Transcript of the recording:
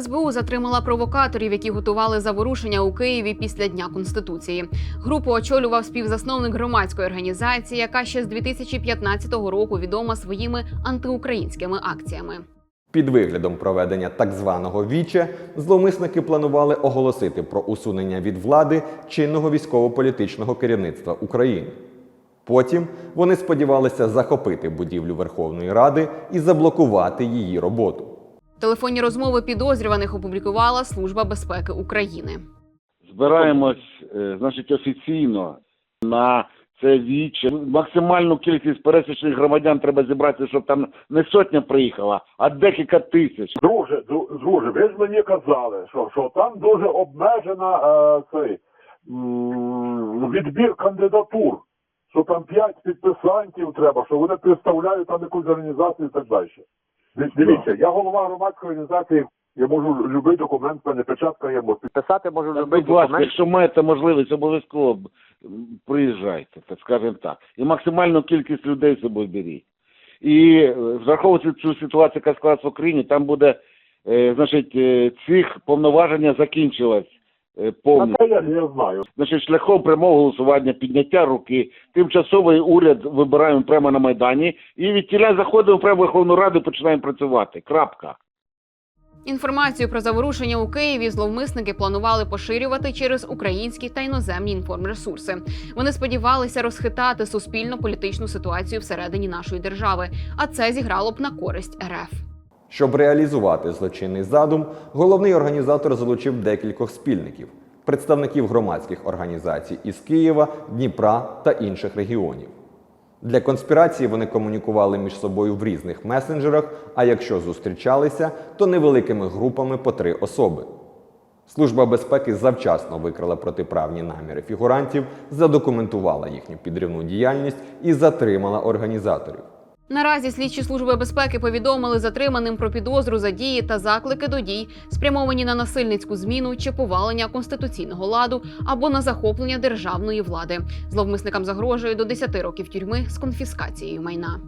СБУ затримала провокаторів, які готували заворушення у Києві після Дня Конституції. Групу очолював співзасновник громадської організації, яка ще з 2015 року відома своїми антиукраїнськими акціями. Під виглядом проведення так званого віче зловмисники планували оголосити про усунення від влади чинного військово-політичного керівництва України. Потім вони сподівалися захопити будівлю Верховної Ради і заблокувати її роботу. Телефонні розмови підозрюваних опублікувала Служба безпеки України. збираємось, е, значить, офіційно на це віче. Максимальну кількість пересічних громадян треба зібрати, щоб там не сотня приїхала, а декілька тисяч. Друже, друже, ви ж мені казали, що, що там дуже обмежена е, цей м, відбір кандидатур, що там п'ять підписантів треба, що вони представляють там якусь організацію і так далі. Диві- Дивіться, я голова громадської організації, я можу любий документ, мене печатка є, можу Писати можу любий Будь ласка, документ. якщо маєте можливість, обов'язково приїжджайте, так скажемо так. І максимальну кількість людей з собою беріть. І е, враховуючи цю ситуацію, яка склалась в Україні, там буде, е, значить, е, цих повноваження закінчилось повністю. це я не знаю. Значить, шляхом прямого голосування, підняття руки, тимчасовий уряд вибираємо прямо на Майдані, і від тіля заходимо прямо в Верховну Раду і починаємо працювати. Крапка. Інформацію про заворушення у Києві зловмисники планували поширювати через українські та іноземні інформресурси. Вони сподівалися розхитати суспільно-політичну ситуацію всередині нашої держави, а це зіграло б на користь РФ. Щоб реалізувати злочинний задум, головний організатор залучив декількох спільників представників громадських організацій із Києва, Дніпра та інших регіонів. Для конспірації вони комунікували між собою в різних месенджерах, а якщо зустрічалися, то невеликими групами по три особи. Служба безпеки завчасно викрила протиправні наміри фігурантів, задокументувала їхню підривну діяльність і затримала організаторів. Наразі слідчі служби безпеки повідомили затриманим про підозру за дії та заклики до дій, спрямовані на насильницьку зміну чи повалення конституційного ладу або на захоплення державної влади. Зловмисникам загрожує до 10 років тюрми з конфіскацією майна.